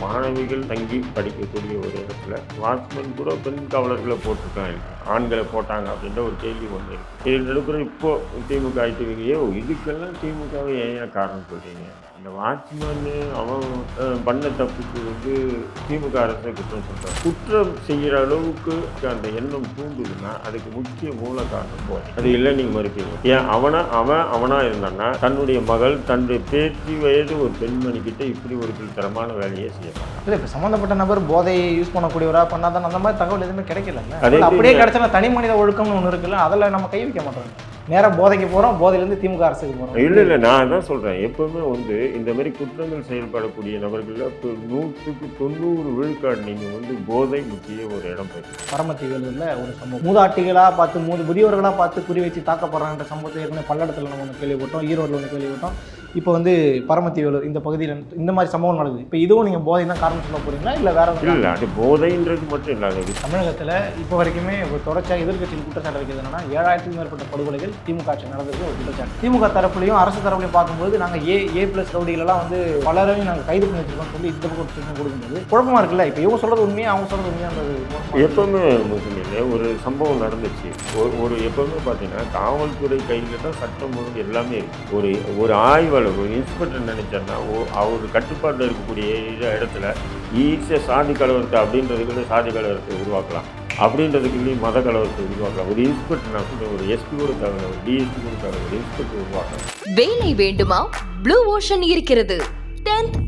மாணவிகள் தங்கி படிக்கக்கூடிய ஒரு இடத்துல வாட்ச்மேன் கூட பெண் காவலர்களை போட்டிருக்காங்க. ஆண்களை போட்டாங்க அப்படின்ற ஒரு கேள்வி ஒன்று இருக்கு. இதில் நடுப்புற இப்போ திமுக ஆயிட்டு ஏ இதுக்கெல்லாம் திமுகவை ஏன் ஏன் காரணம் சொல்றீங்க? இந்த வாட்ச்மேன் அவன் பண்ண தப்புக்கு வந்து திமுக அரசை குற்றம் சொல்கிறான் குற்றம் செய்கிற அளவுக்கு அந்த எண்ணம் தூண்டுதுன்னா அதுக்கு முக்கிய மூல காரணம் போய். அது இல்லை நீங்க மறுப்பீங்க. ஏன்? அவனா அவன் அவனா இருந்தான்னா தன்னுடைய மகள் தன்னுடைய பேச்சு வயது ஒரு பெண்மணி கிட்ட இப்படி ஒரு தரமான வேலையை செய்ய இல்லை இப்போ சம்மந்தப்பட்ட நபர் போதையை யூஸ் பண்ணக்கூடியவரா பண்ணாதான் அந்த மாதிரி தகவல் எதுவுமே அது அப்படியே கிடைச்சா தனி மனித ஒழுக்கம்னு ஒன்று இருக்குல்ல அதில் நம்ம கை வைக்க மாட்டோம். நேராக போதைக்கு போகிறோம் போதையிலேருந்து திமுக அரசுக்கு போகிறோம் இல்லை இல்லை நான் அதான் சொல்கிறேன் எப்பவுமே வந்து இந்த மாதிரி குற்றங்கள் செயல்படக்கூடிய நபர்களில் நூற்றுக்கு தொண்ணூறு விழுக்காடு நீங்கள் வந்து போதை முக்கிய ஒரு இடம் போயிருக்கு பரமத்திகளில் ஒரு சம்பவம் மூதாட்டிகளாக பார்த்து மூது முதியோர்களாக பார்த்து குறி வச்சு தாக்கப்படுறான்ற சம்பவத்தை ஏற்கனவே பல்லடத்தில் நம்ம ஒன்று கேள்விப்பட்டோம் ஈரோட்டில் ஒன்று கேள்விப்பட்டோம். இப்போ வந்து பரமத்தி வேலூர் இந்த பகுதியில் இந்த மாதிரி சம்பவம் நடக்குது. இப்போ இதுவும் நீங்கள் போதை தான் காரணம் சொல்ல போறீங்களா? இல்லை வேற இல்லை அது போதைன்றது மட்டும் இல்லாத தமிழகத்தில் இப்போ வரைக்குமே ஒரு தொடர்ச்சியாக எதிர்க்கட்சியில் குற்றச்சாட்டு வைக்கிறது என்னன்னா ஏழாயிரத்துக்கும் மேற்பட்ட படுகொலைகள் திமுக ஆட்சி நடந்தது ஒரு குற்றச்சாட்டு. திமுக தரப்புலையும் அரசு தரப்புலையும் பார்க்கும்போது நாங்கள் ஏ ஏ பிளஸ் ரவுடிகளெல்லாம் வந்து பலரையும் நாங்கள் கைது பண்ணி வச்சிருக்கோம் சொல்லி இந்த பக்கம் கொடுக்கும்போது குழப்பமா இருக்குல்ல? இப்போ இவங்க சொல்றது உண்மையா அவங்க குழப்பமா இருக்கு. எப்பவுமே ஒரு சம்பவம் நடந்துச்சு. ஒரு ஒரு எப்பவுமே பார்த்தீங்கன்னா காவல்துறை கையில் தான் சட்டம் ஒழுங்கு எல்லாமே இருக்குது ஒரு ஒரு ஆய்வாளர் ஒரு இன்ஸ்பெக்டர் நினைச்சாருன்னா ஓ- அவர் கட்டுப்பாட்டில் இருக்கக்கூடிய இடத்துல ஈஸியாக சாதி கலவரத்தை அப்படின்றதுக்குள்ள சாதி கலவரத்தை உருவாக்கலாம். அப்படின்றதுக்குள்ளே மத கலவரத்தை உருவாக்கலாம். ஒரு இன்ஸ்பெக்டர் நான் ஒரு எஸ்பி கூட தேவை ஒரு டிஎஸ்பி கூட தேவை ஒரு இன்ஸ்பெக்டர் உருவாக்கலாம். வேலை வேண்டுமா? ப்ளூ ஓஷன் இருக்கிறது. 10th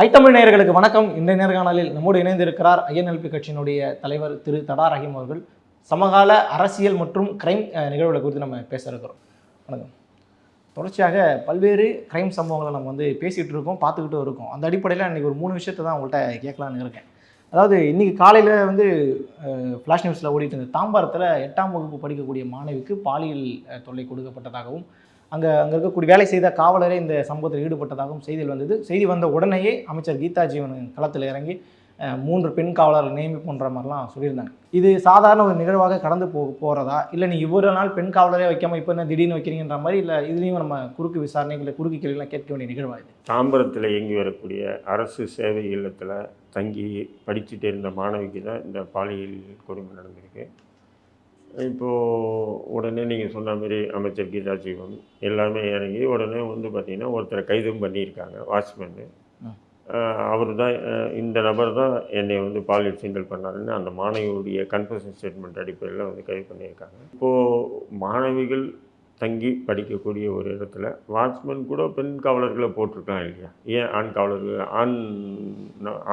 ஐத்தமிழ் நேயர்களுக்கு வணக்கம். இன்றைய நேர்காணலில் நம்மோடு இணைந்திருக்கிறார் ஐஎன்எல்பி கட்சியினுடைய தலைவர் திரு தடா ரஹீம் அவர்கள். சமகால அரசியல் மற்றும் கிரைம் நிகழ்வுகளை குறித்து நம்ம பேச இருக்கிறோம். வணக்கம். தொடர்ச்சியாக பல்வேறு கிரைம் சம்பவங்களை நம்ம வந்து பேசிகிட்டு இருக்கோம் பார்த்துக்கிட்டும் இருக்கோம். அந்த அடிப்படையில் இன்றைக்கி ஒரு மூணு விஷயத்தை தான் உங்கள்கிட்ட கேட்கலான்னு இருக்கேன். அதாவது இன்றைக்கி காலையில் வந்து ஃப்ளாஷ் நியூஸில் ஓடிட்டு இருந்த தாம்பாரத்தில் எட்டாம் வகுப்பு படிக்கக்கூடிய மாணவிக்கு பாலியல் தொல்லை கொடுக்கப்பட்டதாகவும் அங்கே அங்கே இருக்கக்கூடிய வேலை செய்த காவலரே இந்த சம்பவத்தில் ஈடுபட்டதாகவும் செய்தியில் வந்தது. செய்தி வந்த உடனேயே அமைச்சர் கீதா ஜீவன் களத்தில் இறங்கி மூன்று பெண் காவலர்கள் நியமிப்புன்ற மாதிரிலாம் சொல்லியிருந்தாங்க. இது சாதாரண ஒரு நிகழ்வாக கடந்து போ போகிறதா இல்லை நீ இவ்வளோ நாள் பெண் காவலரே வைக்காமல் இப்போ என்ன திடீர்னு வைக்கிறீங்கன்ற மாதிரி? இல்லை இதுலேயும் நம்ம குறுக்கு விசாரணைகளை குறுக்கு கேள்விலாம் கேட்க வேண்டிய நிகழ்வாக இது? தாம்பரத்தில் இயங்கி வரக்கூடிய அரசு சேவை இல்லத்தில் தங்கி படிச்சுட்டு இருந்த மாணவிக்கு தான் இந்த பாலியல் கொடுமை நடந்திருக்கு. இப்போது உடனே நீங்கள் சொன்ன மாதிரி அமைச்சர் கீதா ஜீவன் எல்லாமே இறங்கி உடனே வந்து பார்த்திங்கன்னா ஒருத்தரை கைதும் பண்ணியிருக்காங்க வாட்ச்மேனு. அவர் தான் இந்த நபர் தான் என்னை வந்து பாலியல் சீண்டல் பண்ணாருன்னு அந்த மாணவியுடைய கன்ஃபர்ஷன் ஸ்டேட்மெண்ட் அடிப்படையில் வந்து கைது பண்ணியிருக்காங்க. இப்போது மாணவிகள் தங்கி படிக்கக்கூடிய ஒரு இடத்துல வாட்ச்மேன் கூட பெண் காவலர்களை போட்டிருக்காங்க இல்லையா? ஏன் ஆண் காவலர்கள் ஆண்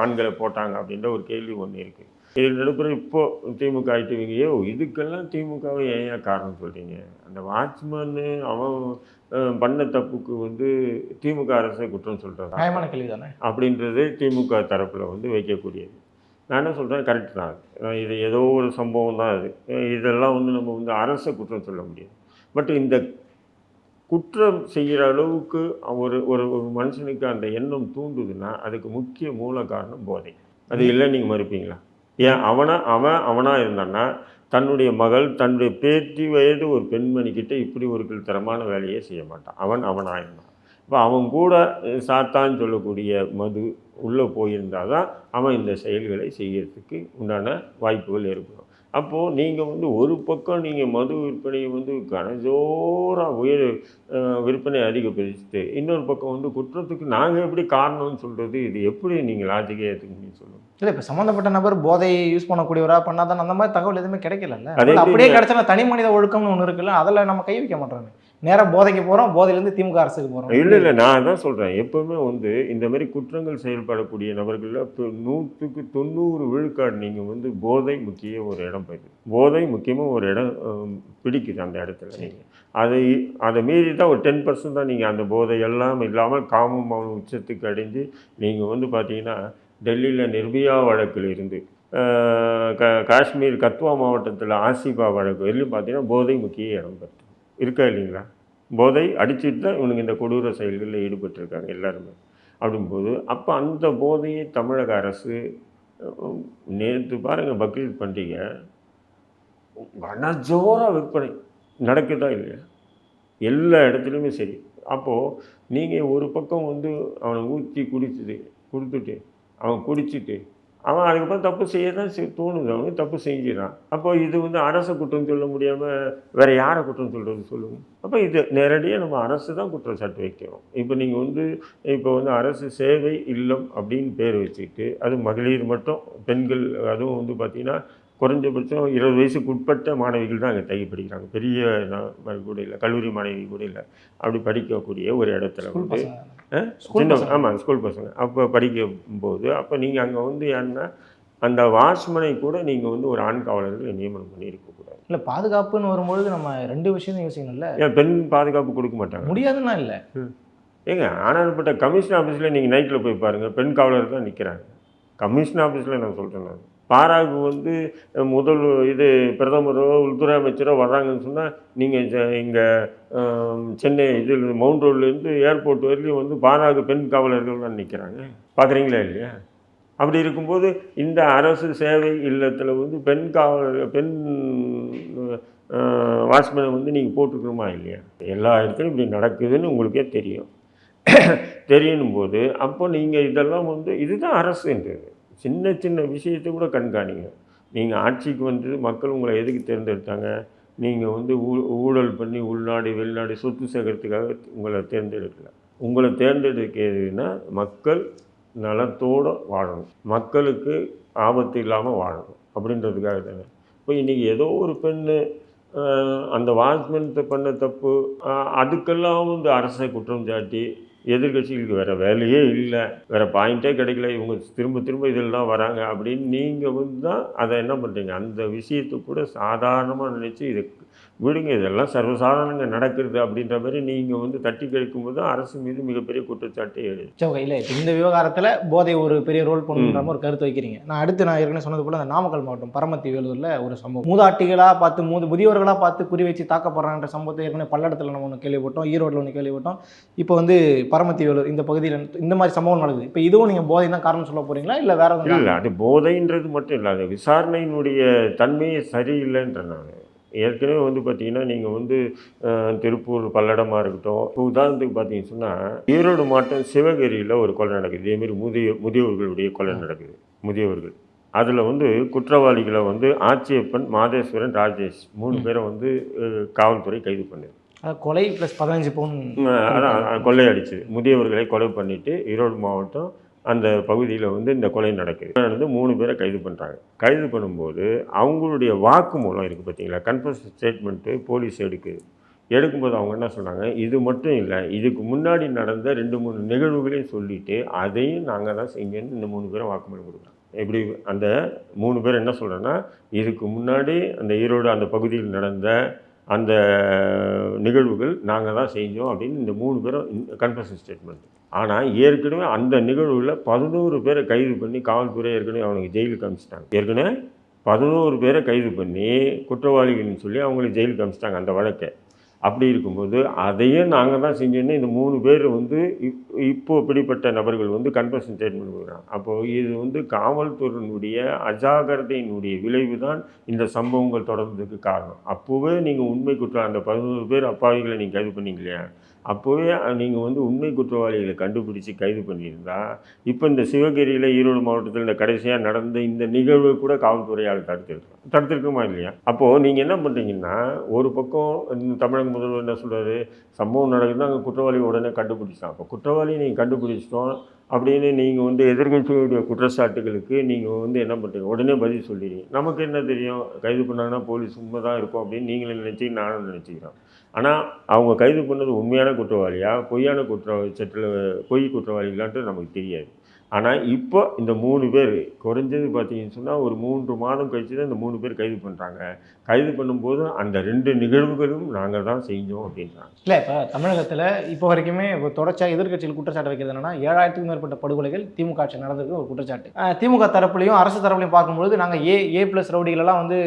ஆண்களை போட்டாங்க அப்படின்ற ஒரு கேள்வி ஒன்று இருக்குது இது நடுப்புற இப்போ திமுக ஆயிட்டு ஏ இதுக்கெல்லாம் திமுகவை ஏன் காரணம் சொல்கிறீங்க அந்த வாட்ச்மேனு அவன் பண்ண தப்புக்கு வந்து திமுக அரசை குற்றம் கேள்வி தானே அப்படின்றது திமுக தரப்பில் வந்து வைக்கக்கூடியது. நான் என்ன சொல்கிறேன் கரெக்ட் தான் அது. இது ஏதோ ஒரு சம்பவம் தான் அது. இதெல்லாம் வந்து நம்ம வந்து அரசை குற்றம் சொல்ல முடியாது. பட் இந்த குற்றம் செய்கிற அளவுக்கு ஒரு ஒரு ஒரு மனுஷனுக்கு அந்த எண்ணம் தூண்டுதுன்னா அதுக்கு முக்கிய மூல காரணம் போதை. அது இல்லை நீங்கள் மறுப்பீங்களா? ஏன் அவனா அவன் அவனாக இருந்தான்னா தன்னுடைய மகள் தன்னுடைய பேத்தி வயது ஒரு பெண்மணிக்கிட்ட இப்படி ஒரு தரமான வேலையே செய்ய மாட்டான். அவன் அவனாக இருந்தான். இப்போ அவன் கூட சாத்தான்னு சொல்லக்கூடிய மது உள்ளே போயிருந்தால் தான் அவன் இந்த செயல்களை செய்யறதுக்கு உண்டான வாய்ப்புகள் ஏற்படும். அப்போது நீங்கள் வந்து ஒரு பக்கம் நீங்கள் மது விற்பனையை வந்து கனஜோராக உயர் விற்பனை அதிகப்படுத்திட்டு இன்னொரு பக்கம் வந்து குற்றத்துக்கு நாங்கள் எப்படி காரணம்னு சொல்கிறது இது எப்படி நீங்கள் லாஜிக்கே ஏற்றுக்கணும்னு சொல்லுங்கள் இல்லை இப்போ சம்மந்தப்பட்ட நபர் போதையை யூஸ் பண்ணக்கூடியவரா பண்ணாதான் அந்த மாதிரி தகவல் எதுவுமே அது அப்படியே கிடைச்சா தனி மனித ஒழுக்கம்னு ஒன்று இருக்குல்ல அதில் நம்ம கை வைக்க மாட்டோம். நேராக போதைக்கு போகிறோம் போதையிலேருந்து திமுக அரசுக்கு போகிறோம் இல்லை இல்லை நான் தான் சொல்கிறேன் எப்போவுமே வந்து இந்த மாதிரி குற்றங்கள் செயல்படக்கூடிய நபர்களில் இப்போ நூற்றுக்கு தொண்ணூறு விழுக்காடு நீங்கள் வந்து போதை முக்கிய ஒரு இடம் போயிடுது போதை முக்கியமாக ஒரு இடம் பிடிக்குது அந்த இடத்துல. நீங்கள் அதை அதை மீறி தான் ஒரு டென் பர்சன்ட் தான் நீங்கள் அந்த போதை எல்லாம் இல்லாமல் காமம் உச்சத்துக்கு அடைஞ்சு நீங்கள் வந்து பார்த்தீங்கன்னா டெல்லியில் நிர்பயா வழக்கில் இருந்து காஷ்மீர் கத்வா மாவட்டத்தில் ஆசிபா வழக்கு வரையிலும் பார்த்தீங்கன்னா போதை முக்கிய இடம் பெற்று இருக்கா இல்லைங்களா? போதை அடிச்சுட்டு தான் இவனுக்கு இந்த கொடூர செயல்களில் ஈடுபட்டிருக்காங்க எல்லாருமே. அப்படிங்கும்போது அப்போ அந்த போதையை தமிழக அரசு நேற்று பாருங்கள் பக்ரீத் பண்டிகை வனஜோராக விற்பனை நடக்குதா இல்லையா? எல்லா இடத்துலையுமே சரி. அப்போது நீங்கள் ஒரு பக்கம் வந்து அவனை ஊற்றி குடிச்சுட்டு கொடுத்துட்டு அவன் குடிச்சிட்டு அவன் அதுக்கப்புறம் தப்பு செய்ய தான் தோணுது அவனுக்கு தப்பு செஞ்சிடறான் அப்போ இது வந்து அரசை குற்றம் சொல்ல முடியாமல் வேறு யாரை குற்றம் சொல்கிறது சொல்லுங்கள் அப்போ இது நேரடியாக நம்ம அரசு தான் குற்றம் சாட்டு வைக்கிறோம். இப்போ நீங்கள் வந்து இப்போ வந்து அரசு சேவை இல்லம் அப்படின்னு பேர் வச்சுக்கிட்டு அது மகளிர் மட்டும் பெண்கள் அதுவும் வந்து பார்த்திங்கன்னா குறைஞ்சபட்சம் இருபது வயசுக்கு உட்பட்ட மாணவிகள் தான் அங்கே தகி படிக்கிறாங்க பெரிய கூட இல்லை கல்லூரி மாணவி கூட இல்லை. அப்படி படிக்கக்கூடிய ஒரு இடத்துல வந்து சின்ன. ஆமாம் ஸ்கூல் பசங்க. அப்போ படிக்கும்போது அப்போ நீங்கள் அங்கே வந்து என்ன அந்த வாட்ச்மனை கூட நீங்கள் வந்து ஒரு ஆண் காவலர்களை நியமனம் பண்ணி இருக்கக்கூடாது இல்ல பாதுகாப்புன்னு வரும்பொழுது நம்ம ரெண்டு விஷயம் யோசிக்கணும்ல? ஏன் பெண் பாதுகாப்பு கொடுக்க மாட்டாங்க. முடியாதுன்னா இல்ல. ஏங்க ஆனால்பட்ட கமிஷன் ஆஃபீஸில் நீங்கள் நைட்டில் போய் பாருங்கள் பெண் காவலர் தான் நிற்கிறாங்க கமிஷன் ஆஃபீஸில் நான் சொல்கிறேன் நான். பாராக்கு வந்து முதல் இது பிரதமரோ உள்துறை அமைச்சரோ வர்றாங்கன்னு சொன்னால் நீங்கள் இங்கே சென்னை இதில் மவுண்ட் ரோட்லேருந்து ஏர்போர்ட் வரையிலும் வந்து பாராக்கு பெண் காவலர்கள்லாம் நிற்கிறாங்க பார்க்குறீங்களா இல்லையா? அப்படி இருக்கும்போது இந்த அரசு சேவை இல்லத்தில் வந்து பெண் காவலர் பெண் வாட்ச்மேனை வந்து நீங்கள் போட்டுக்கணுமா இல்லையா? எல்லா இடத்துலையும் இப்படி நடக்குதுன்னு உங்களுக்கே தெரியும். தெரியணும் போது அப்போ நீங்கள் இதெல்லாம் வந்து இதுதான் அரசுன்றது. சின்ன சின்ன விஷயத்தை கூட கண்காணிங்க. நீங்கள் ஆட்சிக்கு வந்து மக்கள் உங்களை எதுக்கு தேர்ந்தெடுத்தாங்க? நீங்கள் வந்து ஊ ஊழல் பண்ணி உள்நாடு வெளிநாடு சொத்து சேர்க்கறதுக்காக உங்களை தேர்ந்தெடுக்கல. உங்களை தேர்ந்தெடுக்கிறதுனா மக்கள் நலத்தோடு வாழணும். மக்களுக்கு ஆபத்து இல்லாமல் வாழணும். அப்படின்றதுக்காக தானே. இப்போ இன்றைக்கி ஏதோ ஒரு பெண்ணு அந்த வாட்ச்மேன் பண்ண தப்பு அதுக்கெல்லாம் வந்து அரசை குற்றம் சாட்டி எதிர்கட்சிகளுக்கு வேறு வேலையே இல்லை. வேறு பாயிண்ட்டே கிடைக்கல. இவங்க திரும்ப திரும்ப இதில் தான் வராங்க அப்படின்னு நீங்கள் வந்து தான் அதை என்ன பண்ணுறீங்க அந்த விஷயத்தை கூட சாதாரணமாக நினச்சி இது விடுங்க இதெல்லாம் சர்வசாதாரணங்க நடக்கிறது அப்படின்ற மாதிரி நீங்கள் வந்து தட்டி கழிக்கும்போது தான் அரசு மீது மிகப்பெரிய குற்றச்சாட்டே எழுது. ஓகே இல்லை இந்த விவகாரத்தில் போதை ஒரு பெரிய ரோல் பண்ணுன்ற மாதிரி ஒரு கருத்து வைக்கிறீங்க. நான் அடுத்து நான் ஏற்கனவே சொன்னது போல அந்த நாமக்கல் மாவட்டம் பரமத்தி வேலூரில் ஒரு சம்பவம். மூதாட்டிகளாக பார்த்து மூது முதியோர்களாக பார்த்து குறி வச்சு தாக்கப்படுறாங்கன்ற சம்பவத்தை ஏற்கனவே பல்லடத்தில் நம்ம ஒன்று கேள்விப்பட்டோம் ஈரோட்டில் ஒன்று கேள்விப்பட்டோம். இப்போ வந்து பரமத்தி வேலூர் இந்த பகுதியில் இந்த மாதிரி சம்பவம் நடக்குது. இப்போ இதுவும் நீங்கள் போதை தான் காரணம் சொல்ல போறீங்களா இல்லை வேற இல்லை அது போதைன்றது மட்டும் இல்லை அது விசாரணையினுடைய தன்மையே சரியில்லைன்ற நான். ஏற்கனவே வந்து பார்த்தீங்கன்னா நீங்கள் வந்து திருப்பூர் பல்லடமாக இருக்கட்டும் இப்போ உதாரணத்துக்கு பார்த்தீங்கன்னு சொன்னால் ஈரோடு மாவட்டம் சிவகிரியில் ஒரு கொலை நடக்குது. இதேமாரி முதிய முதியவர்களுடைய கொலை நடக்குது. முதியவர்கள். அதில் வந்து குற்றவாளிகளை வந்து ஆச்சியப்பன் மாதேஸ்வரன் ராஜேஷ் மூணு பேரை வந்து காவல்துறை கைது பண்ணுது கொலை ப்ளஸ் பதினஞ்சு பவுன் அதான் கொள்ளையடிச்சு முதியவர்களை கொலை பண்ணிட்டு ஈரோடு மாவட்டம் அந்த பகுதியில் வந்து இந்த கொலை நடக்குது. நடந்து மூணு பேரை கைது பண்ணுறாங்க கைது பண்ணும்போது அவங்களுடைய வாக்குமூலம் இருக்குது பார்த்தீங்களா கன்ஃபர்ஸ் ஸ்டேட்மெண்ட்டு போலீஸ் எடுக்குது எடுக்கும்போது அவங்க என்ன சொன்னாங்க? இது மட்டும் இல்லை இதுக்கு முன்னாடி நடந்த ரெண்டு மூணு நிகழ்வுகளையும் சொல்லிவிட்டு அதையும் நாங்கள் தான் செஞ்சோன்னு இந்த மூணு பேரும் வாக்குமூலம் கொடுக்குறாங்க. எப்படி அந்த மூணு பேர் என்ன சொல்கிறேன்னா இதுக்கு முன்னாடி அந்த ஈரோடு அந்த பகுதியில் நடந்த அந்த நிகழ்வுகள் நாங்கள் தான் செஞ்சோம் அப்படின்னு இந்த மூணு பேரும் கன்ஃபர்ஷன் ஸ்டேட்மெண்ட் ஆனால் ஏற்கனவே அந்த நிகழ்வுகளில் பதினோரு பேரை கைது பண்ணி காவல்துறை ஏற்கனவே அவனுக்கு ஜெயிலுக்கு அனுப்பிச்சிட்டாங்க ஏற்கனவே பதினோரு பேரை கைது பண்ணி குற்றவாளிகள்னு சொல்லி அவங்களுக்கு ஜெயிலுக்கு அனுப்பிச்சிட்டாங்க அந்த வழக்கை. அப்படி இருக்கும்போது அதையும் நாங்கள் தான் செஞ்சோன்னே இந்த மூணு பேர் வந்து இப் இப்போது பிடிப்பட்ட நபர்கள் வந்து கன்ஃபர்ஷன் ஸ்டேட்மெண்ட் கொடுக்குறாங்க. அப்போது இது வந்து காவல்துறையினுடைய அஜாகிரதையினுடைய விளைவு தான் இந்த சம்பவங்கள் தொடர்ந்ததுக்கு காரணம். அப்போவே நீங்கள் உண்மை குற்றம் அந்த பதினோரு பேர் அப்பாவிகளை நீங்கள் கைது பண்ணீங்க இல்லையா? அப்போவே நீங்கள் வந்து உண்மை குற்றவாளிகளை கண்டுபிடிச்சி கைது பண்ணியிருந்தா இப்போ இந்த சிவகிரியில் ஈரோடு மாவட்டத்தில் இந்த கடைசியாக நடந்த இந்த நிகழ்வு கூட காவல்துறையால் தடுத்திருக்கலாம் தடுத்திருக்குமா இல்லையா? அப்போது நீங்கள் என்ன பண்ணுறீங்கன்னா ஒரு பக்கம் இந்த தமிழக முதல்வர் என்ன சொல்கிறாரு சம்பவம் நடக்குதுன்னா அங்கே குற்றவாளி உடனே கண்டுபிடிச்சான். அப்போ குற்றவாளி நீங்கள் கண்டுபிடிச்சிட்டோம் அப்படின்னு நீங்கள் வந்து எதிர்கட்சியுடைய குற்றச்சாட்டுகளுக்கு நீங்கள் வந்து என்ன பண்ணுறீங்க உடனே பதில் சொல்லிடுறீங்க. நமக்கு என்ன தெரியும்? கைது பண்ணாங்கன்னா போலீஸ் உண்மை தான் இருக்கும் அப்படின்னு நீங்களும் நினச்சி நானும் நினச்சிக்கிறோம். ஆனால் அவங்க கைது பண்ணது உண்மையான குற்றவாளியா? பொய்யான குற்ற சட்டில் பொய் குற்றவாளிகளான்ட்டு நமக்கு தெரியாது. ஆனால் இப்போ இந்த மூணு பேர் குறைஞ்சது பார்த்தீங்கன்னு சொன்னால் ஒரு மூன்று மாதம் கழிச்சு தான் இந்த மூணு பேர் கைது பண்ணுறாங்க கைது பண்ணும்போது அந்த ரெண்டு நிகழ்வுகளும் நாங்கள் தான் செஞ்சோம் அப்படின்றாங்க. இல்லை இப்போ தமிழகத்தில் இப்போ வரைக்குமே இப்போ தொடர்ச்சியாக எதிர்க்கட்சிகள் குற்றச்சாட்டு வைக்கிறது என்னன்னா ஏழாயிரத்துக்கும் மேற்பட்ட படுகொலைகள் திமுக ஆட்சி நடந்திருக்கு ஒரு குற்றச்சாட்டு. திமுக தரப்புலையும் அரசு தரப்புலையும் பார்க்கும்போது நாங்கள் ஏ ஏ ப்ளஸ் ரவுடிகளெல்லாம் வந்து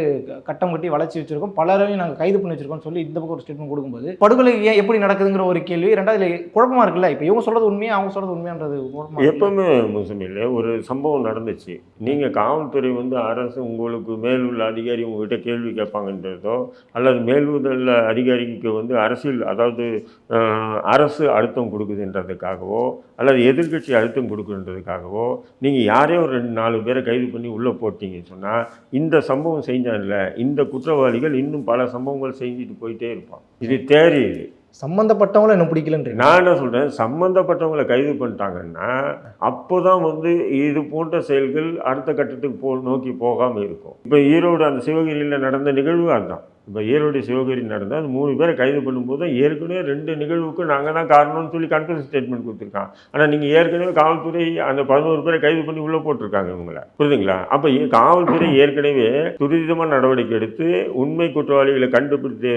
கட்டம் கட்டி வளர்ச்சி வச்சிருக்கோம். பலரையும் நாங்கள் கைது பண்ணி வச்சிருக்கோம்னு சொல்லி இந்த பக்கம் ஒரு ஸ்டேட்மெண்ட் கொடுக்கும்போது படுகொலை ஏன் எப்படி நடக்குதுங்கிற ஒரு கேள்வி. ரெண்டாவது குழப்பமா இருக்குல்ல இப்போ இவங்க சொல்றது உண்மையா அவங்க சொல்றது உண்மையான்றது குழப்பமா மோசம் இல்லை. ஒரு சம்பவம் நடந்துச்சு. நீங்கள் காவல்துறை வந்து அரசு உங்களுக்கு மேலுள்ள அதிகாரி உங்கள்கிட்ட கேள்வி கேட்பாங்கன்றதோ அல்லது மேலுள்ள அதிகாரிக்கு வந்து அரசியல் அதாவது அரசு அழுத்தம் கொடுக்குதுன்றதுக்காகவோ அல்லது எதிர்க்கட்சி அழுத்தம் கொடுக்குன்றதுக்காகவோ நீங்கள் யாரையோ ஒரு ரெண்டு நாலு பேரை கைது பண்ணி உள்ளே போட்டீங்கன்னு சொன்னால் இந்த சம்பவம் செஞ்சான்ல இந்த குற்றவாளிகள் இன்னும் பல சம்பவங்கள் செஞ்சுட்டு போயிட்டே இருப்பான் இது தேரி இது என்ன பிடிக்கலன்ற நான் என்ன சொல்கிறேன் சம்மந்தப்பட்டவங்களை கைது பண்ணிட்டாங்கன்னா அப்போ தான் வந்து இது போன்ற செயல்கள் அடுத்த கட்டத்துக்கு போ நோக்கி போகாமல் இருக்கும். இப்போ ஈரோடு அந்த சிவகிரியில் நடந்த நிகழ்வு அதுதான். இப்போ ஈரோடு சிவகிரி நடந்த அந்த மூணு பேரை கைது பண்ணும்போது ஏற்கனவே ரெண்டு நிகழ்வுக்கு நாங்கள் தான் காரணம்னு சொல்லி கன்ஃபரன்ஸ் ஸ்டேட்மெண்ட் கொடுத்துருக்கான். ஆனால் நீங்கள் ஏற்கனவே காவல்துறை அந்த பதினோரு பேரை கைது பண்ணி உள்ளே போட்டிருக்காங்க இவங்களை. புரியுதுங்களா? அப்போ காவல்துறை ஏற்கனவே துரிதமாக நடவடிக்கை எடுத்து உண்மை குற்றவாளிகளை கண்டுபிடித்து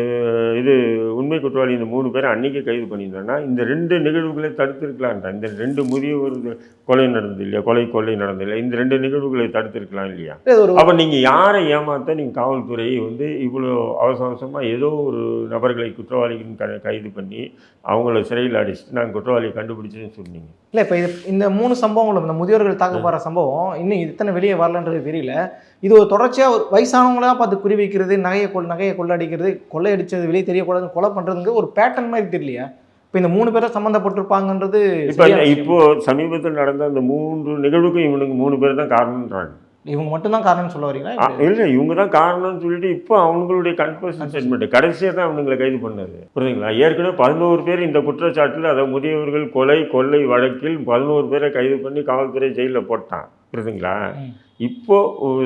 இது உண்மை குற்றவாளி இந்த மூணு பேரை அன்னைக்கே கைது பண்ணியிருந்தாங்கன்னா இந்த ரெண்டு நிகழ்வுகளை தடுத்திருக்கலாம்டா. இந்த ரெண்டு முதியவர் கொலை நடந்தது இல்லையா? கொலை கொள்ளை நடந்தது இல்லையா? இந்த ரெண்டு நிகழ்வுகளை தடுத்திருக்கலாம் இல்லையா? ஒரு அப்போ நீங்கள் யாரை ஏமாத்த நீங்கள் காவல்துறை வந்து இவ்வளோ அவசர அவசரமாக ஏதோ ஒரு நபர்களை குற்றவாளிகள் க கைது பண்ணி அவங்கள சிறையில் அடிச்சுட்டு நாங்கள் குற்றவாளியை கண்டுபிடிச்சேன்னு சொன்னீங்க. இல்லை இப்போ இது இந்த மூணு சம்பவங்களும் இந்த முதியோர்கள் தாக்கப்படுற சம்பவம் இன்னும் இத்தனை வெளியே வரலன்றது தெரியல. இது ஒரு தொடர்ச்சியாக ஒரு வயசானவங்களா பார்த்து குறி வைக்கிறது நகையை கொள் நகையை கொள்ளடிக்கிறது கொள்ளையடிச்சது வெளியே தெரியக்கூடாது கொலை பண்ணுறதுங்க ஒரு பேட்டர்ன் மாதிரி தெரியலையா? இப்போ இந்த மூணு பேரும் சம்மந்தப்பட்டிருப்பாங்கன்றது இப்போ. இப்போ சமீபத்தில் நடந்த அந்த மூன்று நிகழ்வுக்கும் இவனுக்கு மூணு பேர் தான் காரணம்ன்றாங்க இவங்க மட்டும்தான் காரணம்னு சொல்ல வரீங்களா? இல்லை இவங்க தான் காரணம்னு சொல்லிட்டு இப்போ அவங்களுடைய கன்ஃபர்ஷன் ஸ்டேட்மெண்ட் கடைசியாக தான் அவனுங்களை கைது பண்ணது புரியுதுங்களா? ஏற்கனவே பதினோரு பேர் இந்த குற்றச்சாட்டில் அதாவது முதியவர்கள் கொலை கொள்ளை வழக்கில் பதினோரு பேரை கைது பண்ணி காவல்துறை ஜெயிலில் போட்டான். புரியுதுங்களா ம். இப்போ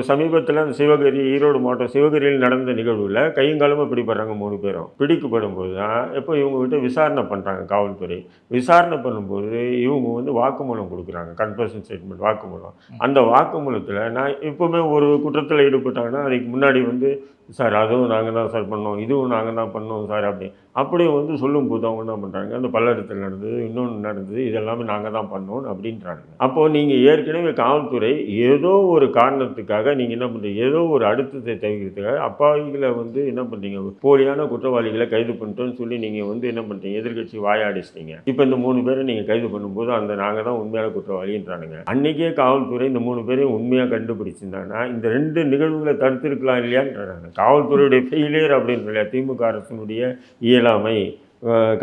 சமீபத்தில் அந்த சிவகிரி ஈரோடு மாவட்டம் சிவகிரியில் நடந்த நிகழ்வில் கையங்காலமாக பிடிபடுறாங்க மூணு பேரும். பிடிக்கப்படும் போது தான் இப்போ இவங்க கிட்ட விசாரணை பண்ணுறாங்க காவல்துறை. விசாரணை பண்ணும்போது இவங்க வந்து வாக்குமூலம் கொடுக்குறாங்க கன்ஃபர்ஷன் ஸ்டேட்மெண்ட் வாக்குமூலம். அந்த வாக்குமூலத்தில் நான் எப்போவுமே ஒரு குற்றத்தில் ஈடுபட்டாங்கன்னா அதுக்கு முன்னாடி வந்து சார் அதுவும் நாங்கள் தான் சார் பண்ணோம் இதுவும் நாங்கள் தான் பண்ணோம் சார் அப்படி. அப்படியே வந்து சொல்லும்போது அவங்க என்ன பண்ணுறாங்க அந்த பல்லடத்தில் நடந்தது இன்னொன்று நடந்தது இதெல்லாமே நாங்கள் தான் பண்ணோம் அப்படின்றாங்க. அப்போது நீங்கள் ஏற்கனவே காவல்துறை ஏதோ ஒரு காரணத்துக்காக நீங்கள் என்ன பண்ணுறீங்க ஏதோ ஒரு அடுத்தத்தை தவிர்க்கிறதுக்காக அப்பாவிகளை வந்து என்ன பண்ணுறீங்க போலியான குற்றவாளிகளை கைது பண்ணிட்டோன்னு சொல்லி நீங்கள் வந்து என்ன பண்ணுறீங்க எதிர்க்கட்சி வாயாடிச்சிட்டீங்க இப்போ இந்த மூணு பேரை நீங்கள் கைது பண்ணும்போது அந்த நாங்கள் தான் உண்மையான குற்றவாளின்றானுங்க. அன்றைக்கே காவல்துறை இந்த மூணு பேரையும் உண்மையாக கண்டுபிடிச்சிருந்தாங்கன்னா இந்த ரெண்டு நிகழ்வுகளை தடுத்திருக்கலாம் இல்லையான்றாங்க காவல்துறையுடைய ஃபெயிலியர் அப்படின்னு இல்லையா திமுக அரசினுடைய இயலாமை.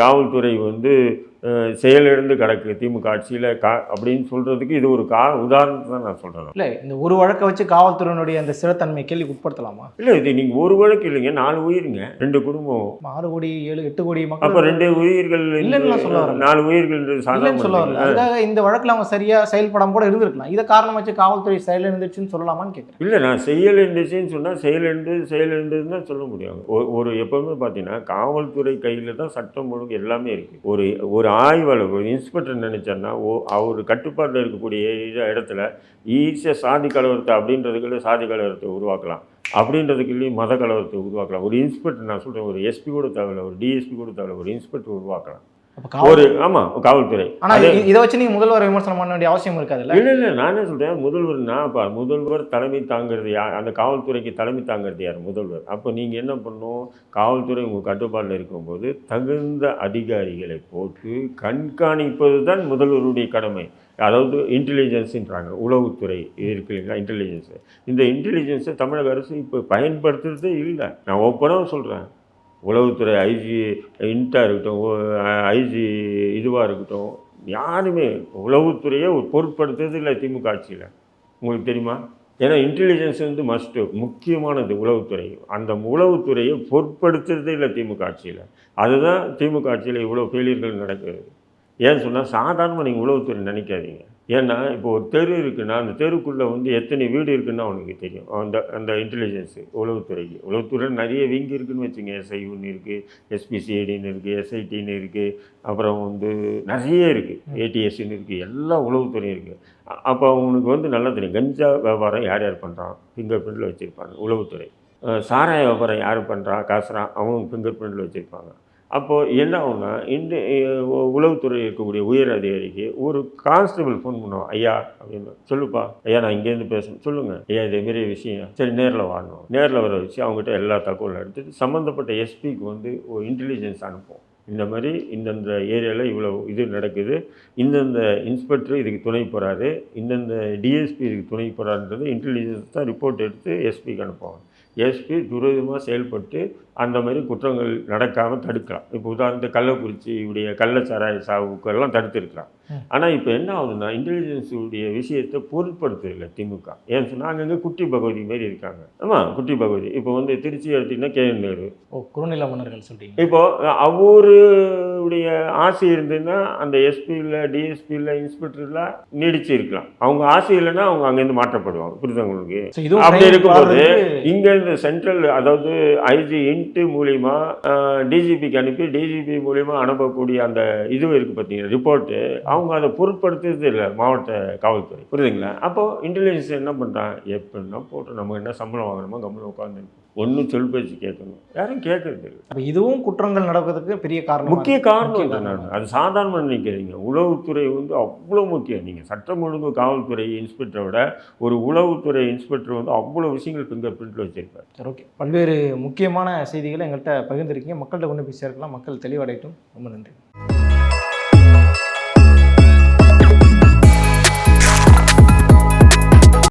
காவல்துறை வந்து செயலிழந்து கிடக்கு திமுக ஆட்சியில். கா அப்படின்னு சொல்கிறதுக்கு இது ஒரு கா உதாரணத்தை தான் நான் சொல்கிறேன் இல்லை இந்த ஒரு வழக்கை வச்சு காவல்துறையினுடைய அந்த சிறத்தன்மை கேள்விக்கு உட்படுத்தலாமா இல்லை இது நீங்கள் ஒரு வழக்கு இல்லைங்க நாலு உயிருங்க ரெண்டு குடும்பம். ஆறு கோடி ஏழு எட்டு கோடி அப்போ மக்கள் ரெண்டு உயிர்கள் இல்லைன்னு சொல்ல. நாலு உயிர்கள் சொல்ல வரல. அதுக்காக இந்த வழக்குல அவங்க சரியா செயல்படாம கூட இருந்திருக்கலாம். இதை காரணம் வச்சு காவல்துறை செயல் இருந்துச்சுன்னு சொல்லலாமான்னு கேட்குறேன் இல்லை நான் செயல் இருந்துச்சுன்னு சொன்னால் செயல் இருந்து செயல் இருந்துன்னு தான் சொல்ல முடியும். ஒரு எப்பவுமே பார்த்தீங்கன்னா காவல்துறை கையில் தான் சட்டம் ஒழுங்கு எல்லாமே இருக்குது ஒரு ஒரு ஆய்வாளர் ஒரு இன்ஸ்பெக்டர் நினச்சார்னா ஓ அவர் கட்டுப்பாட்டில் இருக்கக்கூடிய இடத்துல ஈஸியாக சாதி கலவரத்தை அப்படின்றதுக்குள்ளே சாதி கலவரத்தை உருவாக்கலாம். அப்படின்றதுக்குள்ளேயும் மத கலவரத்தை உருவாக்கலாம். ஒரு இன்ஸ்பெக்டர் நான் சொல்கிறேன் ஒரு எஸ்பி கூட தேவையில்ல ஒரு டிஎஸ்பி கூட தேவையில்ல ஒரு இன்ஸ்பெக்டர் உருவாக்கலாம். ஒரு ஆமாம் காவல்துறை. இதை வச்சு நீங்க முதல்வர் விமர்சனம் பண்ண வேண்டிய அவசியம் இருக்காதுல்ல இல்லை? இல்லை நானே சொல்கிறேன் முதல்வர் நான் பா முதல்வர் தலைமை தாங்கிறது யார் அந்த காவல்துறைக்கு தலைமை தாங்கிறது யார்? முதல்வர். அப்போ நீங்கள் என்ன பண்ணணும்? காவல்துறை உங்கள் கட்டுப்பாட்டில் இருக்கும்போது தகுந்த அதிகாரிகளை போட்டு கண்காணிப்பது தான் முதல்வருடைய கடமை. அதாவது இன்டெலிஜென்ஸுன்றாங்க உளவுத்துறை இருக்கு இல்லைங்களா? இன்டெலிஜென்ஸு இந்த இன்டெலிஜென்ஸை தமிழக அரசு இப்போ பயன்படுத்துறதே இல்லை. நான் ஓப்பனாக சொல்கிறேன் உளவுத்துறை ஐஜி இன்ட்டாக இருக்கட்டும் ஐஜி இதுவாக இருக்கட்டும் யாருமே உளவுத்துறையை ஒரு பொருட்படுத்துறது இல்லை திமுக ஆட்சியில். உங்களுக்கு தெரியுமா? ஏன்னா இன்டெலிஜென்ஸ் வந்து மஸ்ட்டு முக்கியமானது உளவுத்துறை. அந்த உளவுத்துறையை பொருட்படுத்துறதே இல்லை திமுக ஆட்சியில். அதுதான் திமுக ஆட்சியில் இவ்வளோ ஃபெயிலியர்கள் நடக்குது. ஏன்னு சொன்னால் சாதாரணமாக நீங்கள் உளவுத்துறை நினைக்காதீங்க. ஏன்னா இப்போ ஒரு தெரு இருக்குன்னா அந்த தெருக்குள்ளே வந்து எத்தனை வீடு இருக்குன்னு அவனுக்கு தெரியும். அந்த அந்த இன்டெலிஜென்ஸு உளவுத்துறைக்கு. உளவுத்துறை நிறைய விங் இருக்குன்னு வச்சுங்க. எஸ்ஐ ஒன்று இருக்குது எஸ்பிசிஐடின்னு இருக்குது எஸ்ஐடின்னு இருக்குது அப்புறம் வந்து நிறைய இருக்குது ஏடிஎஸ்ன்னு இருக்குது எல்லா உளவுத்துறையும் இருக்குது அப்போ அவனுக்கு வந்து நல்லா தெரியும். கஞ்சா வியாபாரம் யார் யார் பண்ணுறான் ஃபிங்கர் பிரிண்டில் வச்சுருப்பாங்க உளவுத்துறை. சாராய வியாபாரம் யார் பண்ணுறான் காசுறான் அவங்க ஃபிங்கர் பிரிண்டில் வச்சுருப்பாங்க. அப்போது என்ன ஆகும்னா இந்த உளவுத்துறை இருக்கக்கூடிய உயர் அதிகாரிக்கு ஒரு கான்ஸ்டபிள் ஃபோன் பண்ணுவோம் ஐயா அப்படின்னு. சொல்லுப்பா ஐயா நான் இங்கேருந்து பேசணும் சொல்லுங்கள் ஐயா இதேமாரி விஷயம். சரி நேரில் வரணும் நேரில் வர வச்சு அவங்ககிட்ட எல்லா தகவலும் எடுத்துட்டு சம்மந்தப்பட்ட எஸ்பிக்கு வந்து ஒரு இன்டெலிஜென்ஸ் அனுப்புவோம். இந்த மாதிரி இந்தந்த ஏரியாவில் இவ்வளோ இது நடக்குது. இந்தந்த இன்ஸ்பெக்டர் இதுக்கு துணை போகிறாரு இந்தந்த டிஎஸ்பி இதுக்கு துணை போகிறாருன்றது இன்டெலிஜென்ஸ் தான் ரிப்போர்ட் எடுத்து எஸ்பிக்கு அனுப்புவாங்க. ஏசுபி துரிதமாக செயல்பட்டு அந்த மாதிரி குற்றங்கள் நடக்காமல் தடுக்கலாம். இப்போ உதாரணத்துக்கு கள்ளக்குறிச்சி உடைய கள்ளச்சாராய சாவுக்கெல்லாம் தடுத்திருக்கலாம் ஆனால் இப்போ என்ன ஆகுதுன்னா இன்டெலிஜென்ஸ் உடைய விஷயத்தை பொருட்படுத்துதில்லை திமுக. ஏன்னு சொன்னால் அங்கங்கே குட்டி பகவதி மாதிரி இருக்காங்க. ஆமாம் குட்டி பகவதி. இப்போ வந்து திருச்சி எடுத்திங்கன்னா கே. என். நேரு. ஓ குறுநில மன்னர்கள் சொல்றீங்க. இப்போ அவருடைய ஆசை இருந்ததுன்னா அந்த எஸ்பியில் டிஎஸ்பியில் இன்ஸ்பெக்டரில் நீடிச்சு இருக்கலாம். அவங்க ஆசை இல்லைன்னா அவங்க அங்கேருந்து மாற்றப்படுவாங்க. புரியுதா உங்களுக்கு? அப்படி இருக்கும்போது வர்றதுக்கு இங்க இந்த சென்ட்ரல் அதாவது ஐஜி இன்ட்டு மூலியமா டிஜிபிக்கு அனுப்பி டிஜிபி மூலியமா அனுப்பக்கூடிய அந்த இது இருக்கு பார்த்தீங்கன்னா ரிப்போர்ட்டு அவங்க அதை பொருட்படுத்துறது இல்லை மாவட்ட காவல்துறை. புரியுதுங்களா? அப்போ இன்டெலிஜென்ஸ் என்ன பண்ணுறான் எப்படின்னா போட்டு நம்ம என்ன சம்பளம் வாங்கணுமோ கம்மன் உட்காந்து ஒன்றும் சொல் பேச்சு கேட்கணும். யாரும் கேட்கறது இல்லை. அப்ப இதுவும் குற்றங்கள் நடக்கிறதுக்கு பெரிய காரணம் முக்கிய காரணம். நான் அது சாதாரணமாக நினைக்கிறீங்க உளவுத்துறை வந்து அவ்வளோ முக்கியம். நீங்கள் சட்டம் ஒழுங்கு காவல்துறை இன்ஸ்பெக்டரை விட ஒரு உளவுத்துறை இன்ஸ்பெக்டர் வந்து அவ்வளோ விஷயங்கள் ஃபிங்கர் பிரிண்ட்டில் வச்சிருப்பார். சரி ஓகே பல்வேறு முக்கியமான செய்திகளை எங்கள்கிட்ட பகிர்ந்திருக்கீங்க. மக்கள்கிட்ட கொண்டு போய் சேர்க்கலாம். மக்கள் தெளிவடையட்டும். ரொம்ப நன்றி.